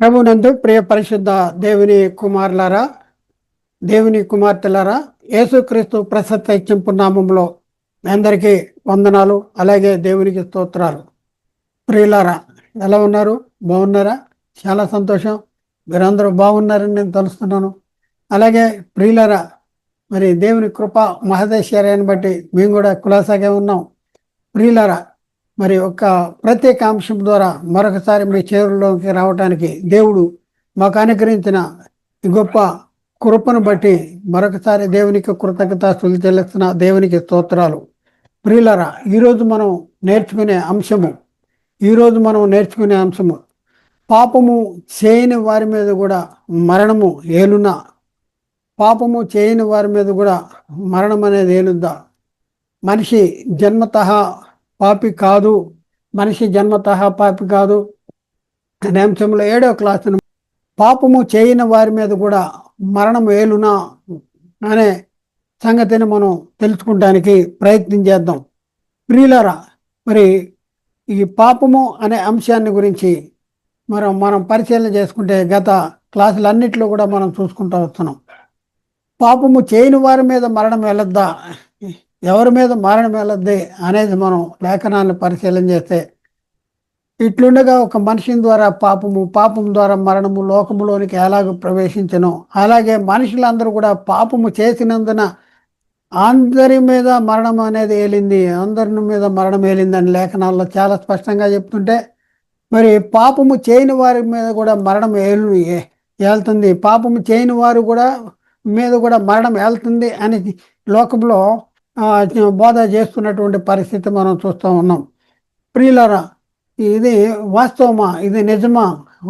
ప్రభునందు ప్రియ పరిశుద్ధ దేవుని కుమారులారా దేవుని కుమార్తెలారా యేసుక్రీస్తు ప్రసత్త ఇచ్చింపు నామంలో మీ అందరికీ వందనాలు అలాగే దేవునికి స్తోత్రాలు. ప్రియులారా ఎలా ఉన్నారు? బాగున్నారా? చాలా సంతోషం. మీరందరూ బాగున్నారని నేను తెలుస్తున్నాను. అలాగే ప్రియులారా మరి దేవుని కృప మహదేశ్వర్యాన్ని బట్టి మేము కూడా కులాసాగా ఉన్నాం. ప్రియులారా మరి ఒక ప్రత్యేక అంశం ద్వారా మరొకసారి మీ చేరులోకి రావడానికి దేవుడు మాకు అనుగ్రహించిన గొప్ప కృపను బట్టి మరొకసారి దేవునికి కృతజ్ఞతాస్తులు చెల్లిస్తున్న దేవునికి స్తోత్రాలు. ప్రియులరా ఈరోజు మనం నేర్చుకునే అంశము ఈరోజు మనం నేర్చుకునే అంశము పాపము చేయని వారి మీద కూడా మరణము ఏలునా? పాపము చేయని వారి మీద కూడా మరణం అనేది ఏలుద్దా? మనిషి జన్మతః పాపి కాదు మనిషి జన్మత పాపి కాదు. అనే అంశంలో ఏడో క్లాస్ పాపము చేయని వారి మీద కూడా మరణం ఏలునా అనే సంగతిని మనం తెలుసుకుంటానికి ప్రయత్నం చేద్దాం. ప్రియులరా మరి ఈ పాపము అనే అంశాన్ని గురించి మనం మనం పరిశీలన చేసుకుంటే గత క్లాసులన్నింటిలో కూడా మనం చూసుకుంటూ వస్తున్నాం. పాపము చేయని వారి మీద మరణం వెళ్ళొద్దా ఎవరి మీద మారణ వెళ్ళద్ది అనేది మనం లేఖనాలను పరిశీలన చేస్తే ఇట్లుండగా ఒక మనిషిని ద్వారా పాపము పాపం ద్వారా మరణము లోకములోనికి ఎలాగ ప్రవేశించను? అలాగే మనుషులందరూ కూడా పాపము చేసినందున అందరి మీద మరణం అనేది ఏలింది అందరి మీద మరణం ఏలిందని లేఖనాల్లో చాలా స్పష్టంగా చెప్తుంటే మరి పాపము చేయని వారి మీద కూడా మరణం ఏలు ఏళ్తుంది పాపము చేయని వారు కూడా మీద కూడా మరణం వెళ్తుంది అని లోకంలో బోధ చేస్తున్నటువంటి పరిస్థితి మనం చూస్తూ ఉన్నాం. ప్రియులరా ఇది వాస్తవమా? ఇది నిజమా?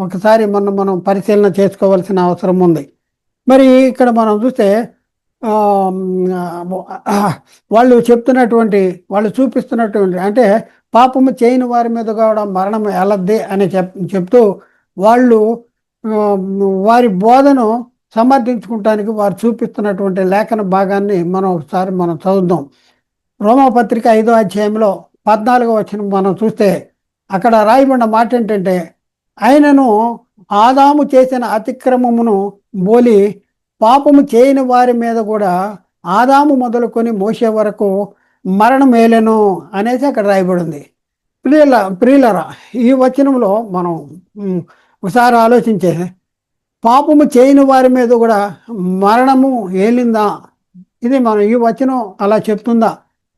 ఒకసారి మనం మనం పరిశీలన చేసుకోవాల్సిన అవసరం ఉంది. మరి ఇక్కడ మనం చూస్తే వాళ్ళు చెప్తున్నటువంటి వాళ్ళు చూపిస్తున్నటువంటి అంటే పాపము చేయని వారి మీద కూడా మరణం ఎలద్ది అని చెప్ చెప్తూ వాళ్ళు వారి బోధను సమర్థించుకుంటానికి వారు చూపిస్తున్నటువంటి లేఖన భాగాన్ని మనం ఒకసారి మనం చదువుదాం. రోమపత్రిక ఐదో అధ్యాయంలో పద్నాలుగో వచ్చిన మనం చూస్తే అక్కడ రాయబడిన మాట ఏంటంటే ఆయనను ఆదాము చేసిన అతిక్రమమును బోలి పాపము చేయని వారి మీద కూడా ఆదాము మొదలుకొని మోసే వరకు మరణం వేలేను అనేసి అక్కడ రాయబడింది. ప్రియుల ప్రియులరా ఈ వచనంలో మనం ఒకసారి ఆలోచించే పాపము చేయని వారి మీద కూడా మరణము ఏలిందా? ఇది మనం ఈ వచనం అలా చెప్తుందా?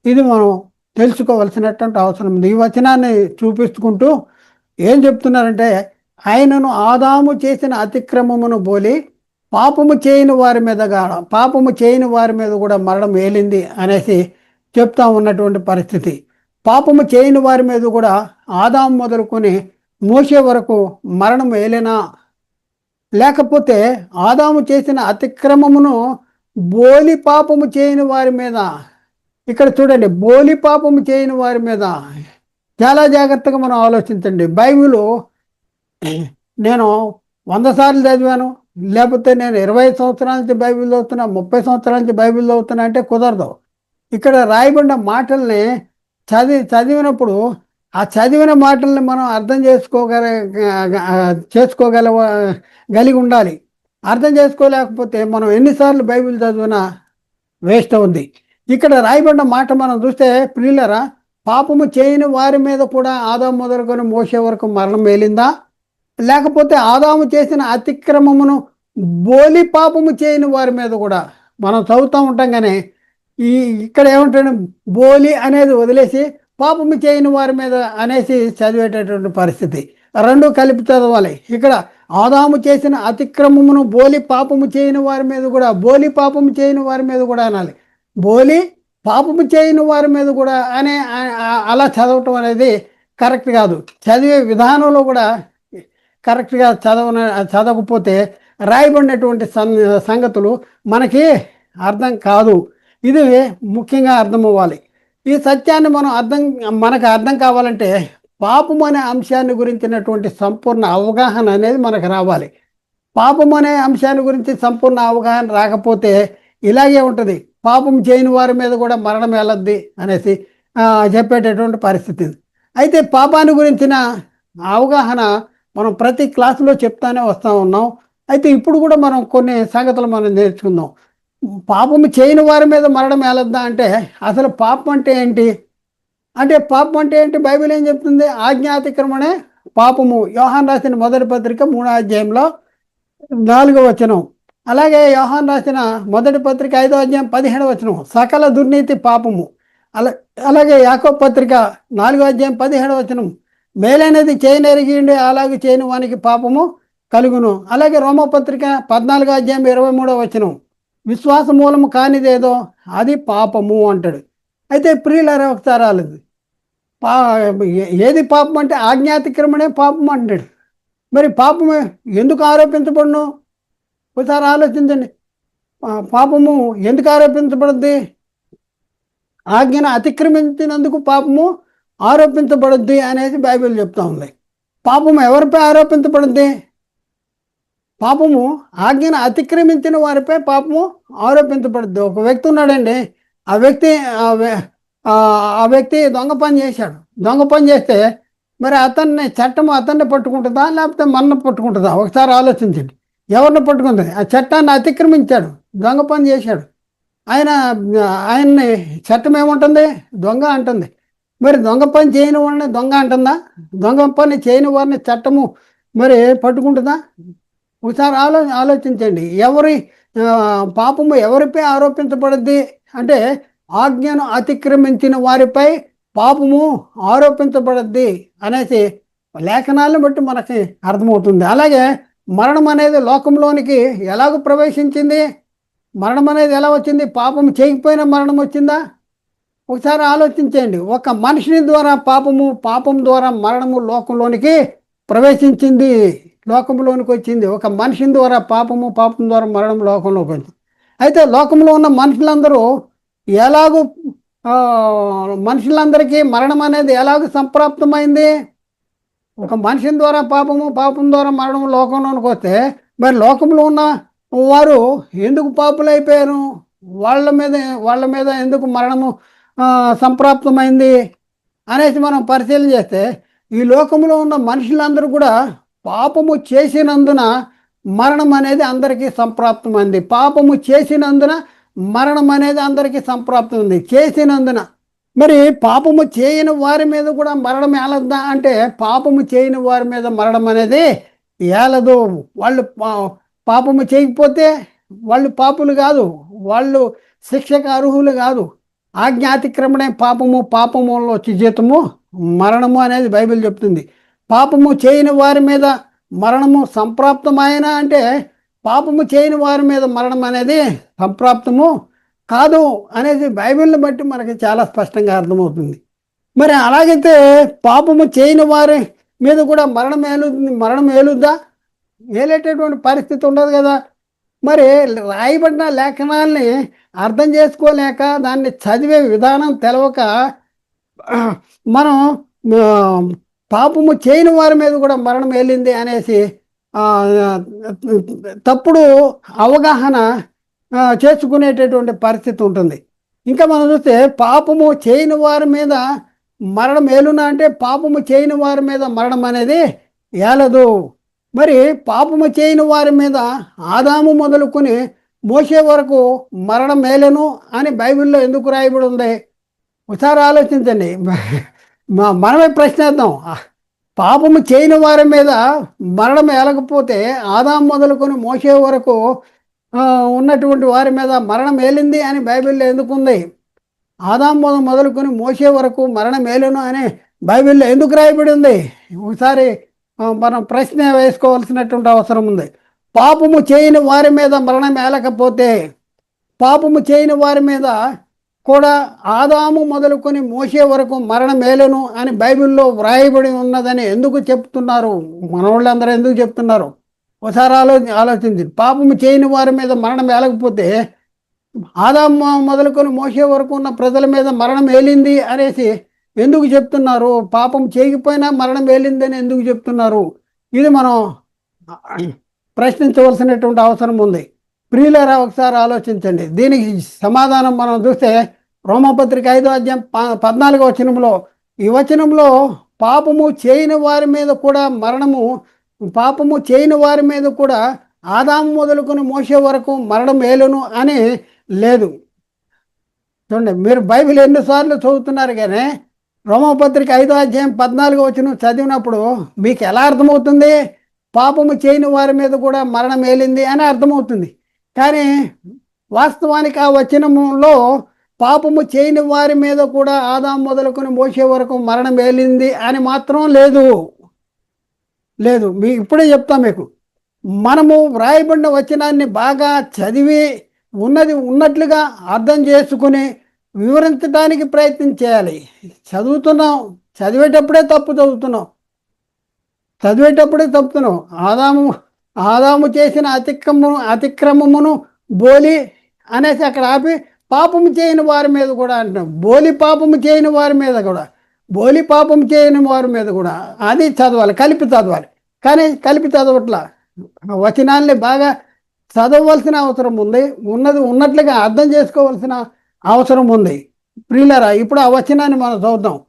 ఇది మనం తెలుసుకోవలసినటువంటి అవసరం ఉంది. ఈ వచనాన్ని చూపిస్తుకుంటూ ఏం చెప్తున్నారంటే ఆయనను ఆదాము చేసిన అతిక్రమమును బోలి పాపము చేయని వారి మీద పాపము చేయని వారి మీద కూడా మరణం ఏలింది అనేసి చెప్తా ఉన్నటువంటి పరిస్థితి. పాపము చేయని వారి మీద కూడా ఆదాము మొదలుకొని మోసే వరకు మరణం ఏలేనా? లేకపోతే ఆదాము చేసిన అతిక్రమమును బోలి పాపము చేయని వారి మీద ఇక్కడ చూడండి బోలి పాపము చేయని వారి మీద చాలా జాగ్రత్తగా మనం ఆలోచించండి. బైబిల్ నేను వంద సార్లు చదివాను లేకపోతే నేను ఇరవై సంవత్సరాల నుంచి బైబిల్ చదువుతున్నా ముప్పై సంవత్సరాల నుంచి బైబిల్ చదువుతున్నా అంటే కుదరదు. ఇక్కడ రాయబడిన మాటల్ని చదివి చదివినప్పుడు ఆ చదివిన మాటల్ని మనం అర్థం చేసుకోగల చేసుకోగల కలిగి ఉండాలి. అర్థం చేసుకోలేకపోతే మనం ఎన్నిసార్లు బైబిల్ చదివినా వేస్ట్ ఉంది ఇక్కడ రాయబడిన మాట మనం చూస్తే ప్రియులరా పాపము చేయని వారి మీద కూడా ఆదాము మొదలుకొని మోసే వరకు మరణం వేలిందా లేకపోతే ఆదాము చేసిన అతిక్రమమును బోలి పాపము చేయని వారి మీద కూడా మనం చదువుతూ ఉంటాం కానీ ఈ ఇక్కడ ఏమంటాడు? బోలి అనేది వదిలేసి పాపము చేయని వారి మీద అనేసి చదివేటటువంటి పరిస్థితి. రెండు కలిపి చదవాలి. ఇక్కడ ఆదాము చేసిన అతిక్రమమును బోలి పాపము చేయని వారి మీద కూడా బోలి పాపము చేయని వారి మీద కూడా అనాలి. బోలి పాపము చేయని వారి మీద కూడా అనే అలా చదవటం అనేది కరెక్ట్ కాదు. చదివే విధానంలో కూడా కరెక్ట్గా చదవన చదవకపోతే రాయబడినటువంటి సంగతులు మనకి అర్థం కాదు. ఇది ముఖ్యంగా అర్థమవ్వాలి. ఈ సత్యాన్ని మనం అర్థం మనకు అర్థం కావాలంటే పాపం అనే అంశాన్ని గురించినటువంటి సంపూర్ణ అవగాహన అనేది మనకు రావాలి. పాపం అనే అంశాన్ని గురించి సంపూర్ణ అవగాహన రాకపోతే ఇలాగే ఉంటుంది. పాపం చేయని వారి మీద కూడా మరణం వెళ్ళద్ది అనేసి చెప్పేటటువంటి పరిస్థితి అయితే పాపాన్ని గురించిన అవగాహన మనం ప్రతి క్లాసులో చెప్తానే వస్తూ ఉన్నాం. అయితే ఇప్పుడు కూడా మనం కొన్ని సంగతులు మనం నేర్చుకుందాం. పాపము చేయని వారి మీద మరణం ఏలద్దా అంటే అసలు పాపం అంటే ఏంటి? అంటే పాపం అంటే ఏంటి? బైబిల్ ఏం చెప్తుంది? ఆజ్ఞాతిక్రమణే పాపము. యోహాన్ రాసిన మొదటి పత్రిక మూడో అధ్యాయంలో నాలుగో వచనం. అలాగే యోహాన్ రాసిన మొదటి పత్రిక ఐదో అధ్యాయం పదిహేడు వచనం. సకల దుర్నీతి పాపము. అలా అలాగే యాకో పత్రిక నాలుగో అధ్యాయం పదిహేడు వచనం. మేలైనది చేయనెరిగిండి అలాగే చేయని వానికి పాపము కలుగును. అలాగే రోమపత్రిక పద్నాలుగో అధ్యాయం ఇరవై మూడో వచనం. విశ్వాస మూలము కానిదేదో అది పాపము అంటాడు. అయితే ప్రియులరే ఒకసారి ఆలోచి. పా ఏది పాపం అంటే ఆజ్ఞాతిక్రమణే పాపం అంటాడు. మరి పాపమే ఎందుకు ఆరోపించబడును? ఒకసారి ఆలోచించండి. పాపము ఎందుకు ఆరోపించబడుద్ది? ఆజ్ఞను అతిక్రమించినందుకు పాపము ఆరోపించబడుద్ది అనేది బైబిల్ చెప్తా ఉంది. పాపం ఎవరిపై ఆరోపించబడుద్ది? పాపము ఆజ్ఞను అతిక్రమించిన వారిపై పాపము ఆరోపించబడుద్ది ఒక వ్యక్తి ఉన్నాడండి. ఆ వ్యక్తి ఆ వ్య- ఆ- వ్యక్తి దొంగ పని చేశాడు. దొంగ పని చేస్తే మరి అతన్ని చట్టం అతన్ని పట్టుకుంటుందా లేకపోతే మన పట్టుకుంటుందా? ఒకసారి ఆలోచించండి. ఎవరిని పట్టుకుంటుంది ఆ చట్టాన్ని అతిక్రమించాడు. దొంగ పని చేశాడు. ఆయన ఆయన్ని చట్టం ఏముంటుంది? దొంగ అంటుంది. మరి దొంగ పని చేయని వాడిని దొంగ అంటుందా? దొంగ పని చేయని వారిని చట్టము మరి పట్టుకుంటుందా? ఒకసారి ఆలో ఆలోచించండి. ఎవరి పాపము ఎవరిపై ఆరోపించబడింది అంటే ఆజ్ఞను అతిక్రమించిన వారిపై పాపము ఆరోపించబడద్ది అనేసి లేఖనాలను బట్టి మనకి అర్థమవుతుంది. అలాగే మరణం అనేది లోకంలోనికి ఎలాగ ప్రవేశించింది? మరణం అనేది ఎలా వచ్చింది? పాపం చేయకపోయినా మరణం వచ్చిందా? ఒకసారి ఆలోచించండి. ఒక మనిషిని ద్వారా పాపము పాపం ద్వారా మరణము లోకంలోనికి ప్రవేశించింది. లోకంలోనికి వచ్చింది ఒక మనిషిని ద్వారా పాపము పాపం ద్వారా మరణం లోకంలోకి వచ్చింది అయితే లోకంలో ఉన్న మనుషులందరూ ఎలాగూ మనుషులందరికీ మరణం అనేది ఎలాగ సంప్రాప్తమైంది? ఒక మనిషి ద్వారా పాపము పాపం ద్వారా మరణం లోకంలోనికి వస్తే మరి లోకంలో ఉన్న వారు ఎందుకు పాపులైపోయారు? వాళ్ళ మీద వాళ్ళ మీద ఎందుకు మరణము సంప్రాప్తమైంది? అనేసి మనం పరిశీలన చేస్తే ఈ లోకంలో ఉన్న మనుషులందరూ కూడా పాపము చేసినందున మరణం అనేది అందరికీ సంప్రాప్తమైంది పాపము చేసినందున మరణం అనేది అందరికీ సంప్రాప్తమైంది చేసినందున. మరి పాపము చేయని వారి మీద కూడా మరణం ఏలద్దా అంటే పాపము చేయని వారి మీద మరణం అనేది ఏలదు. వాళ్ళు పా- పాపము చేయకపోతే వాళ్ళు పాపులు కాదు. వాళ్ళు శిక్షకు అర్హులు కాదు. ఆజ్ఞాతిక్రమణే పాపము పాపములో వచ్చి జీతము మరణము అనేది బైబిల్ చెప్తుంది. పాపము చేయని వారి మీద మరణము సంప్రాప్తమైన అంటే పాపము చేయని వారి మీద మరణం అనేది సంప్రాప్తము కాదు అనేది బైబిల్ని బట్టి మనకి చాలా స్పష్టంగా అర్థమవుతుంది. మరి అలాగైతే పాపము చేయని వారి మీద కూడా మరణం ఏలుతుంది మరణం ఏలుద్దా? ఏలేటటువంటి పరిస్థితి ఉండదు కదా. మరి రాయబడిన లేఖనాల్ని అర్థం చేసుకోలేక దాన్ని చదివే విధానం తెలవక మనం పాపము చేయని వారి మీద కూడా మరణం వెళ్ళింది అనేసి తప్పుడు అవగాహన చేసుకునేటటువంటి పరిస్థితి ఉంటుంది. ఇంకా మనం చూస్తే పాపము చేయని వారి మీద మరణం ఏలునా అంటే పాపము చేయని వారి మీద మరణం అనేది ఏలదు. మరి పాపము చేయని వారి మీద ఆదాము మొదలుకొని మోసే వరకు మరణం మేలను అని బైబిల్లో ఎందుకు రాయబడి ఉంది? ఒకసారి ఆలోచించండి. మనమే ప్రశ్నేద్దాం. పాపము చేయని వారి మీద మరణం ఏలకపోతే ఆదాం మొదలుకొని మోసే వరకు ఉన్నటువంటి వారి మీద మరణం ఏలింది అని బైబిల్లో ఎందుకు ఉంది ఆదాం మొద- మొదలుకొని మోసే వరకు మరణం ఏలును అని బైబిల్లో ఎందుకు రాయబడి ఉంది ఒకసారి మనం ప్రశ్న వేసుకోవాల్సినటువంటి అవసరం ఉంది. పాపము చేయని వారి మీద మరణం ఏలకపోతే పాపము చేయని వారి మీద కూడా ఆదాము మొదలుకొని మోసే వరకు మరణం మేలును అని బైబిల్లో వ్రాయబడి ఉన్నదని ఎందుకు చెప్తున్నారు? మనవాళ్ళందరూ ఎందుకు చెప్తున్నారు? ఒకసారి ఆలో ఆలోచించి పాపము చేయని వారి మీద మరణం ఏలకపోతే ఆదాము మొదలుకొని మోసే వరకు ఉన్న ప్రజల మీద మరణం ఏలింది అనేసి ఎందుకు చెప్తున్నారు? పాపం చేయకపోయినా మరణం ఏలిందని ఎందుకు చెప్తున్నారు? ఇది మనం ప్రశ్నించవలసినటువంటి అవసరం ఉంది. ప్రియులరా ఒకసారి ఆలోచించండి. దీనికి సమాధానం మనం చూస్తే రోమపత్రిక ఐదో అధ్యాయం ప- పద్నాలుగో వచనంలో ఈ వచనంలో పాపము చేయని వారి మీద కూడా మరణము పాపము చేయని వారి మీద కూడా ఆదాము మొదలుకొని మోసే వరకు మరణం మేలును అని లేదు. చూడండి మీరు బైబిల్ ఎన్నిసార్లు చదువుతున్నారు కానీ రోమపత్రిక ఐదో అధ్యాయం పద్నాలుగు వచ్చిన చదివినప్పుడు మీకు ఎలా అర్థమవుతుంది? పాపము చేయని వారి మీద కూడా మరణం ఏలింది అని అర్థమవుతుంది. కానీ వాస్తవానికి ఆ వచనములో పాపము చేయని వారి మీద కూడా ఆదాం మొదలుకొని మోసే వరకు మరణం వేలింది అని మాత్రం లేదు. లేదు. మీ ఇప్పుడే చెప్తా మీకు. మనము వ్రాయబడిన వచనాన్ని బాగా చదివి ఉన్నది ఉన్నట్లుగా అర్థం చేసుకుని వివరించడానికి ప్రయత్నం చేయాలి. చదువుతున్నాం. చదివేటప్పుడే తప్పు చదువుతున్నాం. చదివేటప్పుడే తప్పుతున్నాం. ఆదాము ఆదాము చేసిన అతిక్రమము అతిక్రమమును బోలి అనేసి అక్కడ ఆపి పాపము చేయని వారి మీద కూడా అంటున్నాం బోలి పాపము చేయని వారి మీద కూడా. బోలి పాపం చేయని వారి మీద కూడా. అది చదవాలి కలిపి చదవాలి. కానీ కలిపి చదవట్లా. వచనాల్ని బాగా చదవవలసిన అవసరం ఉంది. ఉన్నది ఉన్నట్లుగా అర్థం చేసుకోవాల్సిన అవసరం ఉంది. ప్రియులరా ఇప్పుడు ఆ వచనాన్ని మనం చూద్దాం.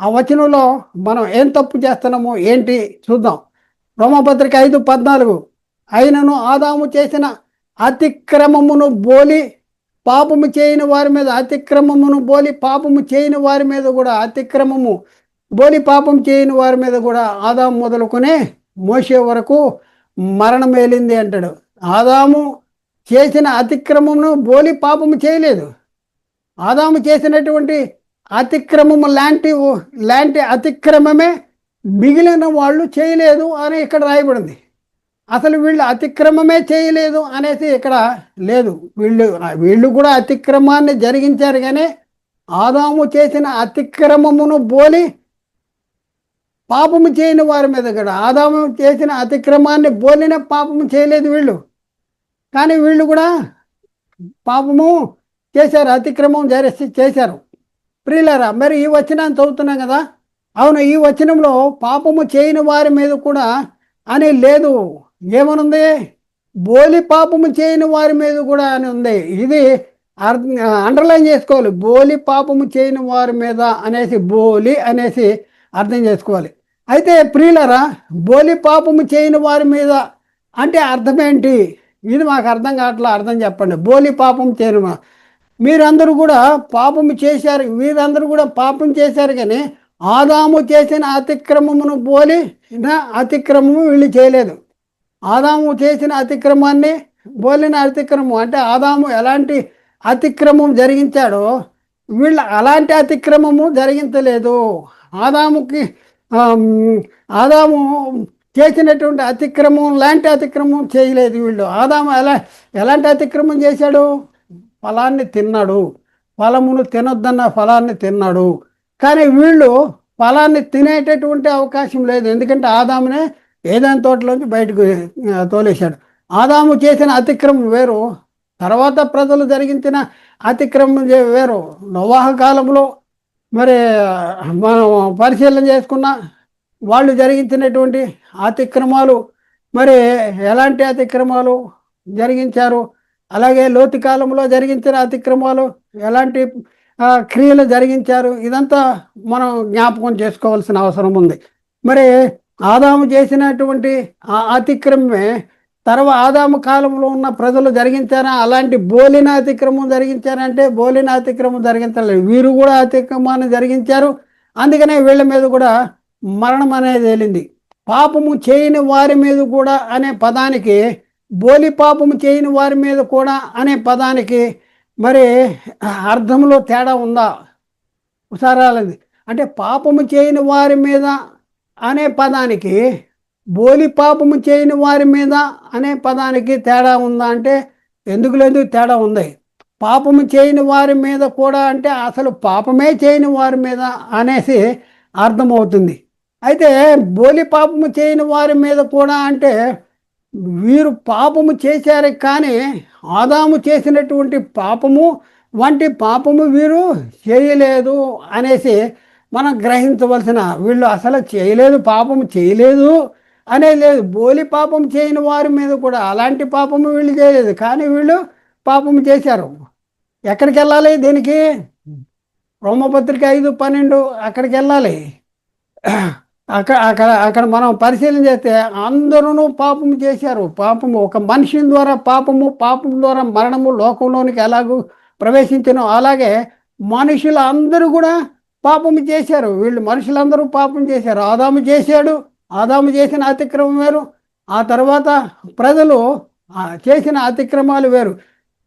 ఆ వచనంలో మనం ఏం తప్పు చేస్తున్నామో ఏంటి చూద్దాం. రోమపత్రిక ఐదు పద్నాలుగు. అయినను ఆదాము చేసిన అతిక్రమమును బోలి పాపము చేయని వారి మీద అతిక్రమమును బోలి పాపము చేయని వారి మీద కూడా అతిక్రమము బోలి పాపం చేయని వారి మీద కూడా ఆదాము మొదలుకొని మోసే వరకు మరణం వేలింది అంటాడు. ఆదాము చేసిన అతిక్రమమును బోలి పాపము చేయలేదు. ఆదాము చేసినటువంటి అతిక్రమము లాంటి లాంటి అతిక్రమమే మిగిలిన వాళ్ళు చేయలేదు అని ఇక్కడ రాయబడింది. అసలు వీళ్ళు అతిక్రమమే చేయలేదు అనేసి ఇక్కడ లేదు. వీళ్ళు వీళ్ళు కూడా అతిక్రమాన్ని జరిగించారు కానీ ఆదాము చేసిన అతిక్రమమును బోలి పాపము చేయని వారి మీద కూడా ఆదాము చేసిన అతిక్రమాన్ని బోలిన పాపము చేయలేదు వీళ్ళు. కానీ వీళ్ళు కూడా పాపము చేశారు అతిక్రమం జరిసి చేశారు. ప్రియులరా మరి ఈ వచ్చినా చదువుతున్నాం కదా? అవును ఈ వచనంలో పాపము చేయని వారి మీద కూడా అని లేదు. ఏమనుంది? బోలి పాపము చేయని వారి మీద కూడా అని ఉంది. ఇది అండర్లైన్ చేసుకోవాలి. బోలి పాపము చేయని వారి మీద అనేసి బోలి అనేసి అర్థం చేసుకోవాలి. అయితే ప్రియులరా బోలి పాపము చేయని వారి మీద అంటే అర్థం ఏంటి ఇది మాకు అర్థం కావట్లా? అర్థం చెప్పండి. బోలి పాపం చేయను మీరందరూ కూడా పాపము చేశారు వీరందరూ కూడా పాపం చేశారు కానీ ఆదాము చేసిన అతిక్రమమును పోలి అతిక్రమము వీళ్ళు చేయలేదు. ఆదాము చేసిన అతిక్రమాన్ని బోలిన అతిక్రమం అంటే ఆదాము ఎలాంటి అతిక్రమం జరిగించాడో వీళ్ళు అలాంటి అతిక్రమము జరిగించలేదు. ఆదాముకి ఆదాము చేసినటువంటి అతిక్రమం లాంటి అతిక్రమం చేయలేదు వీళ్ళు. ఆదాము ఎలా ఎలాంటి అతిక్రమం చేశాడు? ఫలాన్ని తిన్నాడు. ఫలమును తినొద్దన్న ఫలాన్ని తిన్నాడు. కానీ వీళ్ళు ఫలాన్ని తినేటటువంటి అవకాశం లేదు. ఎందుకంటే ఆదామునే ఏదైనా తోటలోంచి బయటకు తోలేశాడు. ఆదాము చేసిన అతిక్రమం వేరు. తర్వాత ప్రజలు జరిగించిన అతిక్రమం వేరు. నవాహ కాలంలో మరి మనం పరిశీలన చేసుకున్న వాళ్ళు జరిగించినటువంటి అతిక్రమాలు మరి ఎలాంటి అతిక్రమాలు జరిగించారు? అలాగే లోతు కాలంలో జరిగించిన అతిక్రమాలు ఎలాంటి క్రియలు జరిగించారు. ఇదంతా మనం జ్ఞాపకం చేసుకోవాల్సిన అవసరం ఉంది. మరి ఆదాము చేసినటువంటి అతిక్రమే అతిక్రమమే తర్వాత ఆదాము కాలంలో ఉన్న ప్రజలు జరిగించారా? అలాంటి బోలిన అతిక్రమం జరిగించారంటే బోలిన అతిక్రమం జరిగించలేదు. వీరు కూడా అతిక్రమాన్ని జరిగించారు. అందుకనే వీళ్ళ మీద కూడా మరణం అనేది వెళ్ళింది పాపము చేయని వారి మీద కూడా అనే పదానికి బోలి పాపము చేయని వారి మీద కూడా అనే పదానికి మరి అర్థంలో తేడా ఉందా? ఉసారాలది అంటే పాపము చేయని వారి మీద అనే పదానికి బోలి పాపము చేయని వారి మీద అనే పదానికి తేడా ఉందా అంటే ఎందుకు లేదు? తేడా ఉంది. పాపము చేయని వారి మీద కూడా అంటే అసలు పాపమే చేయని వారి మీద అనేసి అర్థమవుతుంది. అయితే బోలి పాపము చేయని వారి మీద కూడా అంటే వీరు పాపము చేశారు కానీ ఆదాము చేసినటువంటి పాపము వంటి పాపము వీరు చేయలేదు అనేసి మనం గ్రహించవలసిన వీళ్ళు అసలు చేయలేదు పాపము చేయలేదు అనేది లేదు. బోలి పాపం చేయని వారి మీద కూడా అలాంటి పాపము వీళ్ళు చేయలేదు. కానీ వీళ్ళు పాపము చేశారు. ఎక్కడికి వెళ్ళాలి దీనికి? రోమపత్రిక ఐదు పన్నెండు అక్కడికి వెళ్ళాలి. అక్కడ అక్కడ అక్కడ మనం పరిశీలన చేస్తే అందరూ పాపము చేశారు. పాపము ఒక మనిషి ద్వారా పాపము పాపం ద్వారా మరణము లోకంలోనికి ఎలాగూ ప్రవేశించను. అలాగే మనుషులు అందరూ కూడా పాపము చేశారు. వీళ్ళు మనుషులందరూ పాపం చేశారు. ఆదాము చేశాడు. ఆదాము చేసిన అతిక్రమం వేరు. ఆ తర్వాత ప్రజలు ఆ, చేసిన అతిక్రమాలు వేరు.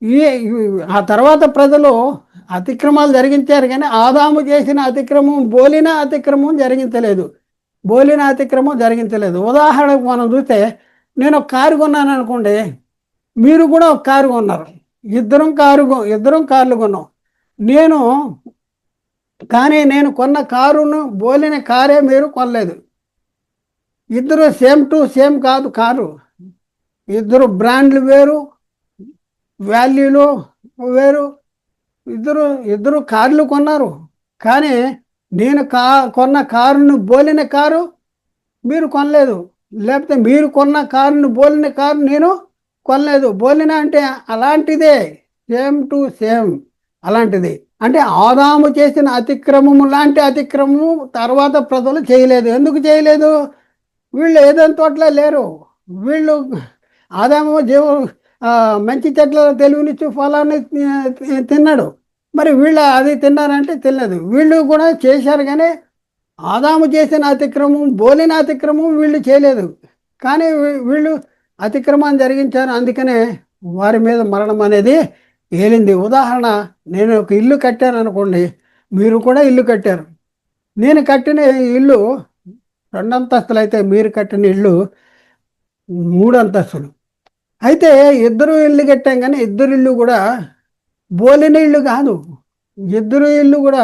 ఈ- ఆ తర్వాత ప్రజలు అతిక్రమాలు జరిగించారు కానీ ఆదాము చేసిన అతిక్రమం బోలిన అతిక్రమం జరిగించలేదు. బోలిన అతిక్రమం జరిగించలేదు. ఉదాహరణకు మనం చూస్తే నేను ఒక కారు కొన్నాను అనుకోండి మీరు కూడా ఒక కారు కొన్నారు. ఇద్దరం కారు ఇద్దరం కార్లు కొన్నాం. నేను కానీ నేను కొన్న కారును బోలిన కారే మీరు కొనలేదు. ఇద్దరు సేమ్ టు సేమ్ కాదు కారు. ఇద్దరు బ్రాండ్లు వేరు వాల్యూలు వేరు. ఇద్దరు ఇద్దరు కార్లు కొన్నారు. కానీ నేను కా కొన్న కారును బోలిన కారు మీరు కొనలేదు. లేకపోతే మీరు కొన్న కారును బోలిన కారు నేను కొనలేదు. బోలిన అంటే అలాంటిదే. సేమ్ టు సేమ్ అలాంటిది. అంటే ఆదాము చేసిన అతిక్రమము లాంటి అతిక్రమము తర్వాత ప్రజలు చేయలేదు. ఎందుకు చేయలేదు? వీళ్ళు ఏదైనా తోటలో లేరు. వీళ్ళు ఆదాము జీవ మంచి చెట్ల తెలివినిచ్చు ఫలాన్ని తిన్నాడు. మరి వీళ్ళు అది తిన్నారంటే తినలేదు. వీళ్ళు కూడా చేశారు కానీ ఆదాము చేసిన అతిక్రమం బోలిన అతిక్రమం వీళ్ళు చేయలేదు. కానీ వీళ్ళు అతిక్రమాన్ని జరిగించారు. అందుకనే వారి మీద మరణం అనేది ఏలింది. ఉదాహరణ నేను ఒక ఇల్లు కట్టాను అనుకోండి. మీరు కూడా ఇల్లు కట్టారు. నేను కట్టిన ఇల్లు రెండు అంతస్తులు అయితే మీరు కట్టిన ఇల్లు మూడు అంతస్తులు అయితే ఇద్దరు ఇల్లు కట్టాం కానీ ఇద్దరు ఇల్లు కూడా బోలిన ఇల్లు కాదు. ఇద్దరు ఇల్లు కూడా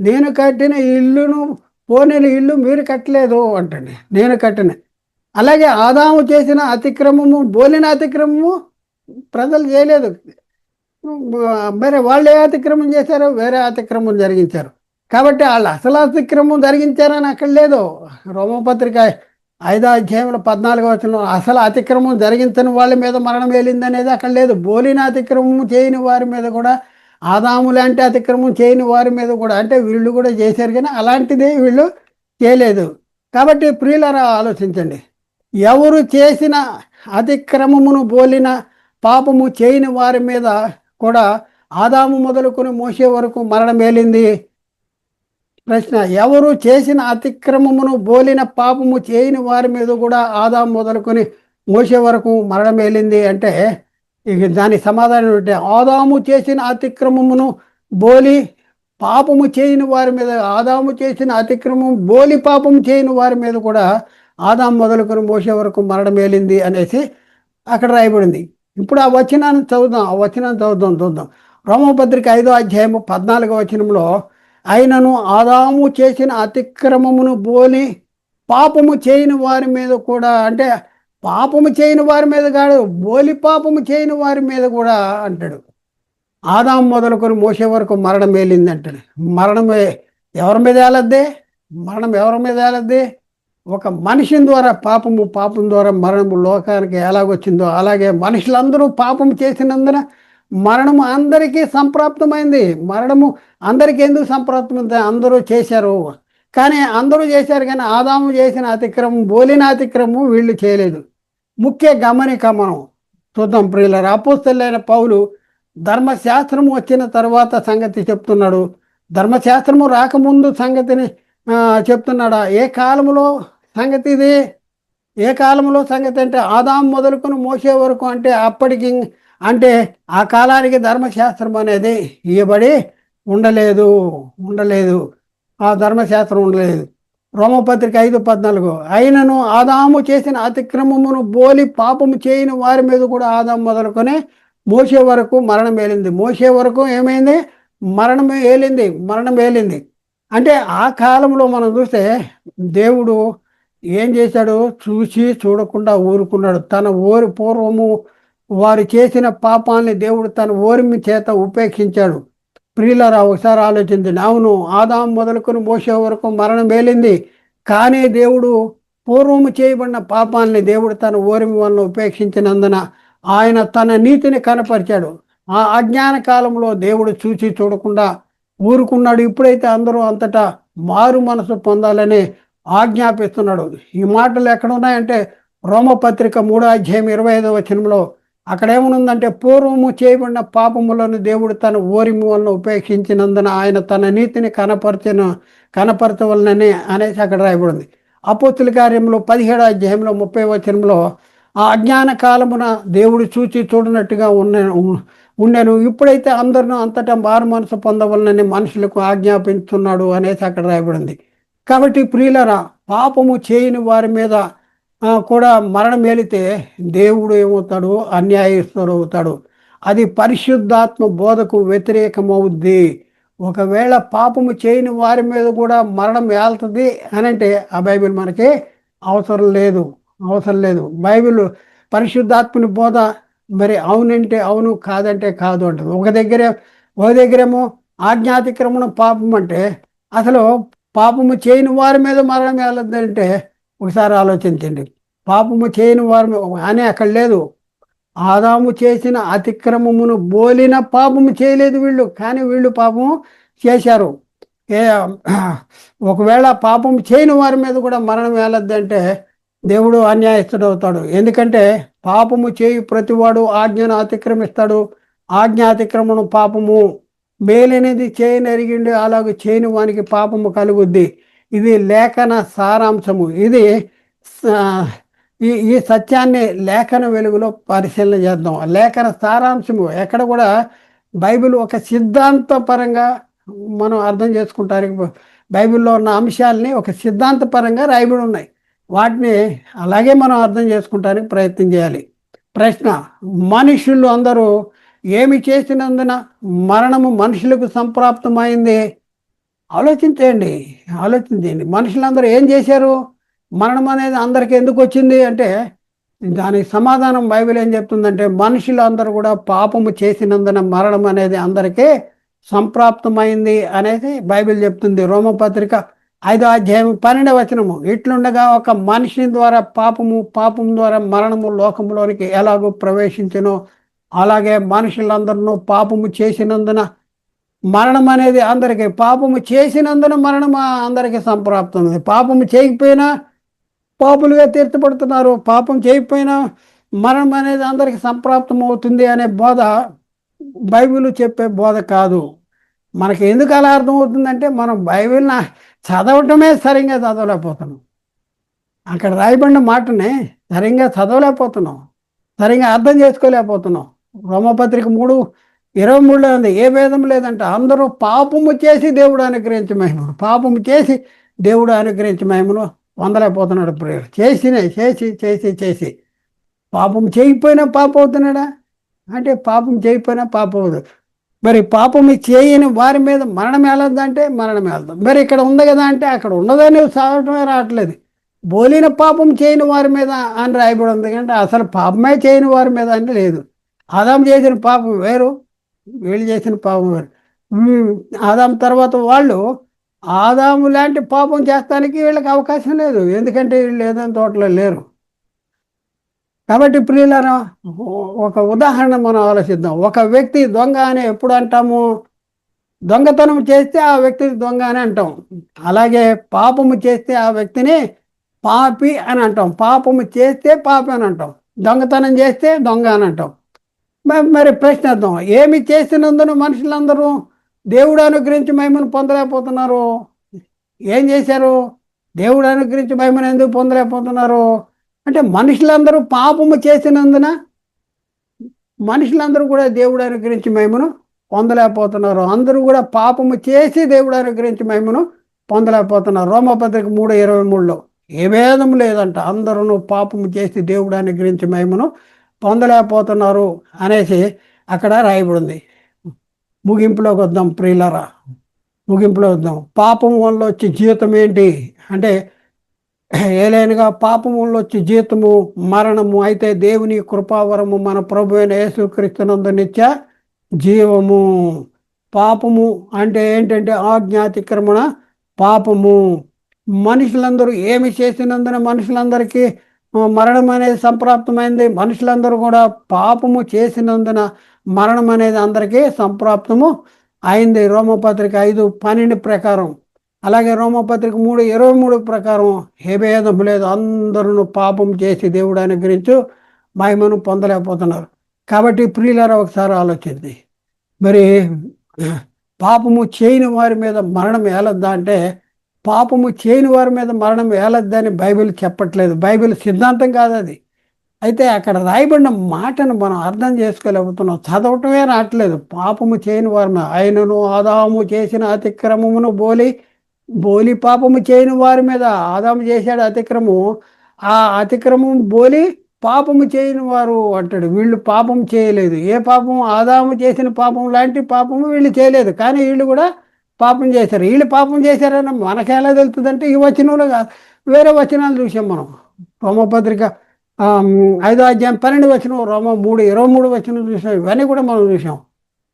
నేను కట్టిన ఇల్లును పోనిన ఇల్లు మీరు కట్టలేదు అంటండి నేను కట్టిన. అలాగే ఆదాము చేసిన అతిక్రమము బోలిన అతిక్రమము ప్రజలు చేయలేదు. మరి వాళ్ళు ఏ అతిక్రమం చేశారో? వేరే అతిక్రమం జరిగించారు. కాబట్టి వాళ్ళు అసలు అతిక్రమం జరిగించారని అక్కడ లేదు. రోమపత్రిక ఐదో అధ్యాయంలో పద్నాలుగో వచనంలో అసలు అతిక్రమం జరిగించని వాళ్ళ మీద మరణం వేలిందనేది అక్కడ లేదు. బోలిన అతిక్రమం చేయని వారి మీద కూడా ఆదాము లాంటి అతిక్రమం చేయని వారి మీద కూడా అంటే వీళ్ళు కూడా చేశారు కానీ అలాంటిదే వీళ్ళు చేయలేదు. కాబట్టి ప్రియులరా ఆలోచించండి. ఎవరు చేసిన అతిక్రమమును బోలిన పాపము చేయని వారి మీద కూడా ఆదాము మొదలుకొని మోసే వరకు మరణం వేలింది ప్రశ్న ఎవరు చేసిన అతిక్రమమును బోలిన పాపము చేయని వారి మీద కూడా ఆదాం మొదలుకొని మోసే వరకు మరణమేలింది అంటే ఇక దాని సమాధానం ఏంటంటే ఆదాము చేసిన అతిక్రమమును బోలి పాపము చేయని వారి మీద ఆదాము చేసిన అతిక్రమం బోలి పాపము చేయని వారి మీద కూడా ఆదాం మొదలుకొని మోసే వరకు మరణం వేలింది అనేసి అక్కడ రాయబడింది. ఇప్పుడు ఆ వచనాన్ని చదువుదాం ఆ వచనాన్ని చదువుదాం చూద్దాం రోమపత్రిక ఐదో అధ్యాయము పద్నాలుగో వచనంలో అయినను ఆదాము చేసిన అతిక్రమమును బోలి పాపము చేయని వారి మీద కూడా అంటే పాపము చేయని వారి మీద కాదు బోలి పాపము చేయని వారి మీద కూడా అంటాడు. ఆదాం మొదలుకొని మోసే వరకు మరణం వేలింది అంటాడు మరణం ఎవరి మీద వేలద్ది మరణం ఎవరి మీద వేలద్ది ఒక మనిషిని ద్వారా పాపము పాపం ద్వారా మరణము లోకానికి ఎలాగొచ్చిందో అలాగే మనుషులందరూ పాపం చేసినందున మరణము అందరికీ సంప్రాప్తమైంది. మరణము అందరికీ ఎందుకు సంప్రాప్తమైంది? అందరూ చేశారు. కానీ అందరూ చేశారు కానీ ఆదాము చేసిన అతిక్రమం బోలిన అతిక్రమం వీళ్ళు చేయలేదు. ముఖ్య గమనిక మనం చూద్దాం ప్రియుల అపోస్తలైన పౌలు ధర్మశాస్త్రము వచ్చిన తర్వాత సంగతి చెప్తున్నాడు. ధర్మశాస్త్రము రాకముందు సంగతిని చెప్తున్నాడా? ఏ కాలంలో సంగతి ఇది? ఏ కాలంలో సంగతి అంటే ఆదాం మొదలుకొని మోసే వరకు అంటే అప్పటికి అంటే ఆ కాలానికి ధర్మశాస్త్రం అనేది ఇవ్వబడి ఉండలేదు ఉండలేదు. ఆ ధర్మశాస్త్రం ఉండలేదు. రోమపత్రిక ఐదు పద్నాలుగు అయినను ఆదాము చేసిన అతిక్రమమును బోలి పాపము చేయని వారి మీద కూడా ఆదాము మొదలుకొని మోసే వరకు మరణం వేలింది మోసే వరకు ఏమైంది? మరణం వేలింది మరణం వేలింది అంటే ఆ కాలంలో మనం చూస్తే దేవుడు ఏం చేశాడు? చూసి చూడకుండా ఊరుకున్నాడు. తన ఓరి పూర్వము వారు చేసిన పాపాన్ని దేవుడు తన ఓర్మి చేత ఉపేక్షించాడు. ప్రియులరా ఒకసారి ఆలోచించండి. అవును ఆదాం మొదలుకొని మోసే వరకు మరణం వేలింది కానీ దేవుడు పూర్వము చేయబడిన పాపాలని దేవుడు తన ఓరిమి వలన ఉపేక్షించినందున ఆయన తన నీతిని కనపరిచాడు. ఆ అజ్ఞాన కాలంలో దేవుడు చూసి చూడకుండా ఊరుకున్నాడు. ఇప్పుడైతే అందరూ అంతటా మారు మనసు పొందాలని ఆజ్ఞాపిస్తున్నాడు. ఈ మాటలు ఎక్కడ ఉన్నాయంటే రోమపత్రిక మూడో అధ్యాయం ఇరవై ఐదవ వచనంలో అక్కడ ఏమనుందంటే పూర్వము చేయబడిన పాపములను దేవుడు తన ఓరిమి వలన ఉపేక్షించినందున ఆయన తన నీతిని కనపరచిన కనపరచవలనని అనేసి అక్కడ రాయబడింది. అపోతుల కార్యంలో పదిహేడు అధ్యాయంలో ముప్పై వచనంలో ఆ అజ్ఞాన కాలమున దేవుడు చూచి చూడనట్టుగా ఉన్న ఉండెను. ఇప్పుడైతే అందరినూ అంతటా మారు మనసు పొందవలనని మనుషులకు ఆజ్ఞాపించుతున్నాడు అనేసి అక్కడ రాయబడింది. కాబట్టి ప్రియులరా పాపము చేయని వారి మీద కూడా మరణం ఏలితే దేవుడు ఏమవుతాడు? అన్యాయస్తుడు అవుతాడు. అది పరిశుద్ధాత్మ బోధకు వ్యతిరేకమవుద్ది. ఒకవేళ పాపము చేయని వారి మీద కూడా మరణం ఏళ్తుంది అని అంటే ఆ బైబిల్ మనకి అవసరం లేదు. అవసరం లేదు. బైబిల్ పరిశుద్ధాత్మని బోధ మరి అవునంటే అవును కాదంటే కాదు అంటుంది. ఒక దగ్గరే ఒక దగ్గరేమో ఆజ్ఞాతిక్రమణ పాపం అంటే అసలు పాపము చేయని వారి మీద మరణం ఏళ్ళదంటే ఒకసారి ఆలోచించండి. పాపము చేయని వారు అని అక్కడ లేదు. ఆదాము చేసిన అతిక్రమమును బోలిన పాపము చేయలేదు వీళ్ళు. కానీ వీళ్ళు పాపము చేశారు. ఏ ఒకవేళ పాపం చేయని వారి మీద కూడా మరణం వేలద్దంటే దేవుడు అన్యాయస్తుడవుతాడు ఎందుకంటే పాపము చేయి ప్రతివాడు ఆజ్ఞను అతిక్రమిస్తాడు. ఆజ్ఞ అతిక్రమణం పాపము మేలనేది చేయనరిగిండి. అలాగే అలాగ చేయని వానికి పాపము కలుగుద్ది. ఇది లేఖన సారాంశము. ఇది ఈ ఈ సత్యాన్ని లేఖన వెలుగులో పరిశీలన చేద్దాం. లేఖన సారాంశము. ఎక్కడ కూడా బైబిల్ ఒక సిద్ధాంత పరంగా మనం అర్థం చేసుకుంటానికి బైబిల్లో ఉన్న అంశాలని ఒక సిద్ధాంత పరంగా రాయబడి ఉన్నాయి. వాటిని అలాగే మనం అర్థం చేసుకుంటానికి ప్రయత్నం చేయాలి. ప్రశ్న మనుషులు అందరూ ఏమి చేసినందున మరణము మనుషులకు సంప్రాప్తమైంది? ఆలోచించండి ఆలోచించండి మనుషులందరూ ఏం చేశారు? మరణం అనేది అందరికి ఎందుకు వచ్చింది? అంటే దానికి సమాధానం బైబిల్ ఏం చెప్తుందంటే మనుషులందరూ కూడా పాపము చేసినందున మరణం అనేది అందరికీ సంప్రాప్తమైంది అనేది బైబిల్ చెప్తుంది. రోమపత్రిక ఐదో అధ్యాయం పన్నెండు వచనము. ఇట్లుండగా ఒక మనిషిని ద్వారా పాపము పాపం ద్వారా మరణము లోకంలోనికి ఎలాగో ప్రవేశించను అలాగే మనుషులందరూ పాపము చేసినందున మరణం అనేది అందరికీ పాపము చేసినందున మరణం అందరికీ సంప్రాప్తం పాపము చేయకపోయినా పాపులుగా తీర్చబడుతున్నారు. పాపం చేయకపోయినా మరణం అనేది అందరికీ సంప్రాప్తం అవుతుంది అనే బోధ బైబిల్ చెప్పే బోధ కాదు. మనకి ఎందుకు అలా అర్థమవుతుందంటే మనం బైబిల్ని చదవటమే సరిగ్గా చదవలేకపోతున్నాం. అక్కడ రాయబడిన మాటని సరిగ్గా చదవలేకపోతున్నాం. సరిగ్గా అర్థం చేసుకోలేకపోతున్నాం. రోమపత్రిక మూడు ఇరవై మూడులో ఉంది. ఏ భేదం లేదంటే. అందరూ పాపము చేసి దేవుడు అనుగ్రహించి మహిమను. పాపము చేసి దేవుడు అనుగ్రహించి మహిమను వందలేకపోతున్నాడు ప్రేయర్ చేసినే చేసి చేసి చేసి. పాపం చేయకపోయినా పాప అవుతున్నాడా? అంటే పాపం చేయకపోయినా పాపం అవుతుంది మరి పాపం చేయని వారి మీద మరణం వెళ్ళద్దంటే మరణం వెళ్దాం మరి ఇక్కడ ఉంది కదా అంటే అక్కడ ఉన్నదని సాగటమే రావట్లేదు. బోలిన పాపం చేయని వారి మీద అని రాయబడి ఉంది. కంటే అసలు పాపమే చేయని వారి మీద అంటే లేదు. ఆదాం చేసిన పాపం వేరు వీళ్ళు చేసిన పాపం వారు ఆదాం తర్వాత వాళ్ళు ఆదాము లాంటి పాపం చేస్తానికి వీళ్ళకి అవకాశం లేదు. ఎందుకంటే వీళ్ళు ఏదైనా తోటలో లేరు. కాబట్టి ప్రియులన ఒక ఉదాహరణ మనం ఆలోచిద్దాం. ఒక వ్యక్తి దొంగ అని ఎప్పుడు అంటాము? దొంగతనం చేస్తే ఆ వ్యక్తిని దొంగ అని అంటాం. అలాగే పాపము చేస్తే ఆ వ్యక్తిని పాపి అని అంటాం. పాపము చేస్తే పాపి అని అంటాం. దొంగతనం చేస్తే దొంగ అని అంటాం. మరి ప్రశ్నార్థం ఏమి చేసినందున మనుషులందరూ దేవుడు అనుగ్రహించి మహిమను పొందలేకపోతున్నారు? ఏం చేశారు? దేవుడు అనుగ్రహించి మహిమను ఎందుకు పొందలేకపోతున్నారు? అంటే మనుషులందరూ పాపము చేసినందున మనుషులందరూ కూడా దేవుడు అనుగ్రహించి మహిమను పొందలేకపోతున్నారు. అందరూ కూడా పాపము చేసి దేవుడు అనుగ్రహించి మహిమను పొందలేకపోతున్నారు. రోమపత్రిక మూడు ఇరవై మూడులో. ఏ భేదం లేదంట. అందరూ పాపము చేసి దేవుడు అనుగ్రహించి మహిమను పొందలేకపోతున్నారు అనేసి అక్కడ రాయబడింది. ముగింపులోకి వద్దాం ప్రియులరా. ముగింపులో వద్దాం. పాపం వల్ల వచ్చే జీవితం ఏంటి? అంటే ఏలైనగా పాపం వల్ల వచ్చే జీతము మరణము అయితే దేవుని కృపావరము మన ప్రభు అయిన యేసుక్రీస్తునందు నిత్య జీవము. పాపము అంటే ఏంటంటే ఆజ్ఞాతిక్రమణ పాపము. మనుషులందరూ ఏమి చేసినందున మనుషులందరికీ మరణం అనేది సంప్రాప్తమైంది. మనుషులందరూ కూడా పాపము చేసినందున మరణం అనేది అందరికీ సంప్రాప్తము అయింది. రోమపత్రిక ఐదు పన్నెండు ప్రకారం. అలాగే రోమపత్రిక మూడు ఇరవై మూడు ప్రకారం ఏ భేదం లేదు. అందరూ పాపం చేసి దేవుడు అనుగ్రహించు మహిమను పొందలేకపోతున్నారు. కాబట్టి ప్రియులారా ఒకసారి ఆలోచింది మరి పాపము చేయని వారి మీద మరణం ఎలా అంటే పాపము చేయని వారి మీద మరణం వేలద్దని బైబిల్ చెప్పట్లేదు. బైబిల్ సిద్ధాంతం కాదు అది. అయితే అక్కడ రాయబడిన మాటను మనం అర్థం చేసుకోలేకపోతున్నాం. చదవటమే రావట్లేదు. పాపము చేయని వారి మీద ఆయనను ఆదాము చేసిన అతిక్రమమును బోలి బోలి పాపము చేయని వారి మీద ఆదాము చేశాడు అతిక్రమం ఆ అతిక్రమం బోలి పాపము చేయని వారు అంటాడు. వీళ్ళు పాపం చేయలేదు. ఏ పాపం? ఆదాము చేసిన పాపం. లాంటి పాపము వీళ్ళు చేయలేదు. కానీ వీళ్ళు కూడా పాపం చేశారు. వీళ్ళు పాపం చేశారని మనకెలా తెలుస్తుందంటే ఈ వచనంలో కాదు. వేరే వచనాలు చూసాం మనం. రోమపత్రిక ఐదో అధ్యాయం పన్నెండు వచనం రోమ మూడు ఇరవై మూడు వచనం చూసాం. ఇవన్నీ కూడా మనం చూసాం.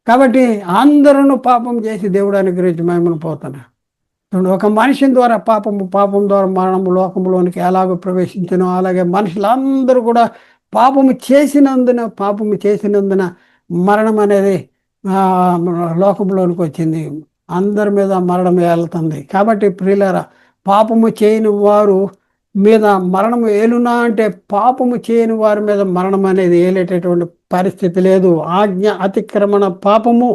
కాబట్టి అందరూ పాపం చేసి దేవుడు అనుగ్రహించి మేము పోతున్నా ఒక మనిషి ద్వారా పాపము పాపం ద్వారా మరణము లోకంలోనికి ఎలాగో ప్రవేశించను అలాగే మనుషులందరూ కూడా పాపము చేసినందున పాపము చేసినందున మరణం అనేది లోకంలోనికి వచ్చింది. అందరి మీద మరణం ఏలుతుంది. కాబట్టి ప్రియులరా పాపము చేయని వారు మీద మరణం ఏలునా అంటే పాపము చేయని వారి మీద మరణం అనేది ఏలేటటువంటి పరిస్థితి లేదు. ఆజ్ఞ అతిక్రమణ పాపము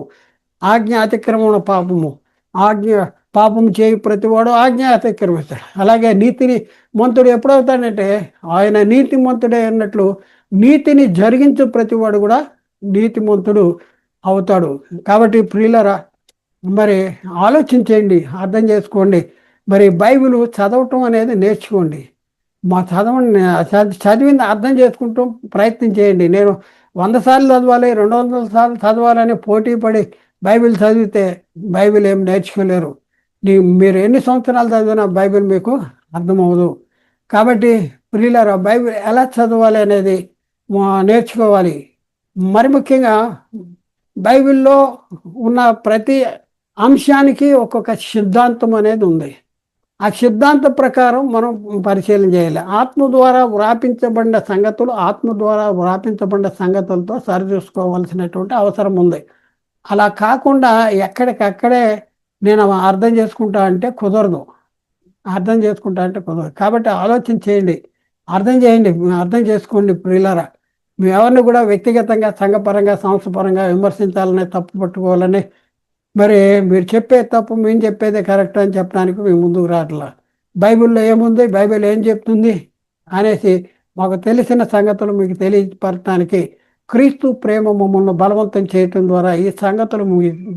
ఆజ్ఞ అతిక్రమణ పాపము. ఆజ్ఞ పాపం చేయి ప్రతివాడు ఆజ్ఞ అతిక్రమిస్తాడు. అలాగే నీతిని మంతుడు ఎప్పుడవుతాడంటే ఆయన నీతి మంతుడే అన్నట్లు నీతిని జరిగించు ప్రతివాడు కూడా నీతిమంతుడు అవుతాడు. కాబట్టి ప్రియులరా మరి ఆలోచించేయండి అర్థం చేసుకోండి. మరి బైబిల్ చదవటం అనేది నేర్చుకోండి. మా చదవండి చదివింది అర్థం చేసుకుంటూ ప్రయత్నం చేయండి. నేను వంద సార్లు చదవాలి రెండు వందల సార్లు చదవాలని పోటీ పడి బైబిల్ చదివితే బైబిల్ ఏం నేర్చుకోలేరు. నీ మీరు ఎన్ని సంవత్సరాలు చదివినా బైబిల్ మీకు అర్థమవదు కాబట్టి ప్రియులారా బైబిల్ ఎలా చదవాలి అనేది నేర్చుకోవాలి. మరి ముఖ్యంగా బైబిల్లో ఉన్న ప్రతి అంశానికి ఒక్కొక్క సిద్ధాంతం అనేది ఉంది. ఆ సిద్ధాంత ప్రకారం మనం పరిశీలన చేయాలి. ఆత్మ ద్వారా వ్రాపించబడిన సంగతులు ఆత్మ ద్వారా వ్రాపించబడిన సంగతులతో సరిచూసుకోవాల్సినటువంటి అవసరం ఉంది. అలా కాకుండా ఎక్కడికక్కడే నేను అర్థం చేసుకుంటా అంటే కుదరదు. అర్థం చేసుకుంటా అంటే కుదరదు. కాబట్టి ఆలోచన చేయండి. అర్థం చేయండి. అర్థం చేసుకోండి ప్రియులరా. మీ ఎవరిని కూడా వ్యక్తిగతంగా సంఘపరంగా సంస్థపరంగా విమర్శించాలని తప్పు పట్టుకోవాలని మరి మీరు చెప్పే తప్పు మేము చెప్పేదే కరెక్ట్ అని చెప్పడానికి మేము ముందుకు రావట్లా. బైబిల్లో ఏముంది? బైబిల్ ఏం చెప్తుంది? అనేసి మాకు తెలిసిన సంగతులు మీకు తెలియపరచడానికి క్రీస్తు ప్రేమ మమ్మల్ని బలవంతం చేయటం ద్వారా ఈ సంగతులు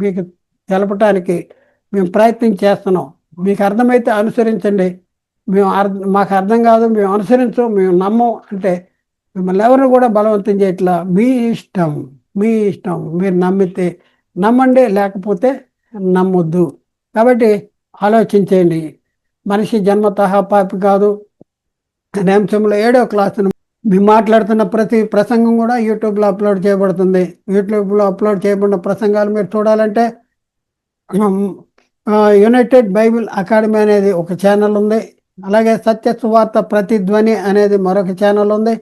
మీకు తెలపటానికి మేము ప్రయత్నం చేస్తున్నాం. మీకు అర్థమైతే అనుసరించండి. మేము అర్థం మాకు అర్థం కాదు మేము అనుసరించం మేము నమ్మం అంటే మిమ్మల్ని ఎవరిని కూడా బలవంతం చేయట్లా? మీ ఇష్టం మీ ఇష్టం. మీరు నమ్మితే నమ్మండి లేకపోతే నమ్మొద్దు. కాబట్టి ఆలోచించేయండి. మనిషి జన్మతహ పాపి కాదు. అనే అంశంలో ఏడో క్లాసును మేము మాట్లాడుతున్న ప్రతి ప్రసంగం కూడా యూట్యూబ్లో అప్లోడ్ చేయబడుతుంది. యూట్యూబ్లో అప్లోడ్ చేయబడిన ప్రసంగాలు మీరు చూడాలంటే యునైటెడ్ బైబిల్ అకాడమీ అనేది ఒక ఛానల్ ఉంది. అలాగే సత్య సువార్త ప్రతిధ్వని అనేది మరొక ఛానల్ ఉంది.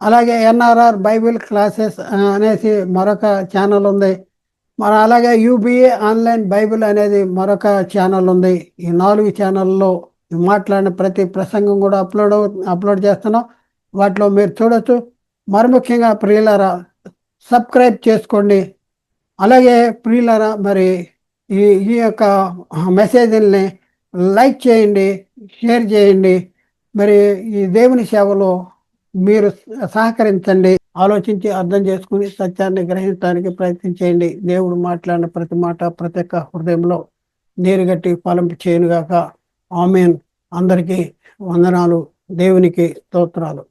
అలాగే ఎన్ఆర్ఆర్ బైబిల్ క్లాసెస్ అనేసి మరొక ఛానల్ ఉంది. మరి అలాగే యూబీఏ ఆన్లైన్ బైబిల్ అనేది మరొక ఛానల్ ఉంది. ఈ నాలుగు ఛానల్లో మాట్లాడిన ప్రతి ప్రసంగం కూడా అప్లోడ్ అప్లోడ్ చేస్తున్నాం. వాటిలో మీరు చూడొచ్చు. మరి ముఖ్యంగా ప్రియులరా సబ్స్క్రైబ్ చేసుకోండి. అలాగే ప్రియులరా మరి ఈ ఈ యొక్క మెసేజ్ని లైక్ చేయండి షేర్ చేయండి. మరి ఈ దేవుని సేవలో మీరు సహకరించండి. ఆలోచించి అర్థం చేసుకుని సత్యాన్ని గ్రహించడానికి ప్రయత్నం చేయండి. దేవుడు మాట్లాడిన ప్రతి మాట ప్రతి ఒక్క హృదయంలో నీరుగట్టి ఫలింపు చేయనుగాక. ఆమెన్. అందరికీ వందనాలు. దేవునికి స్తోత్రాలు.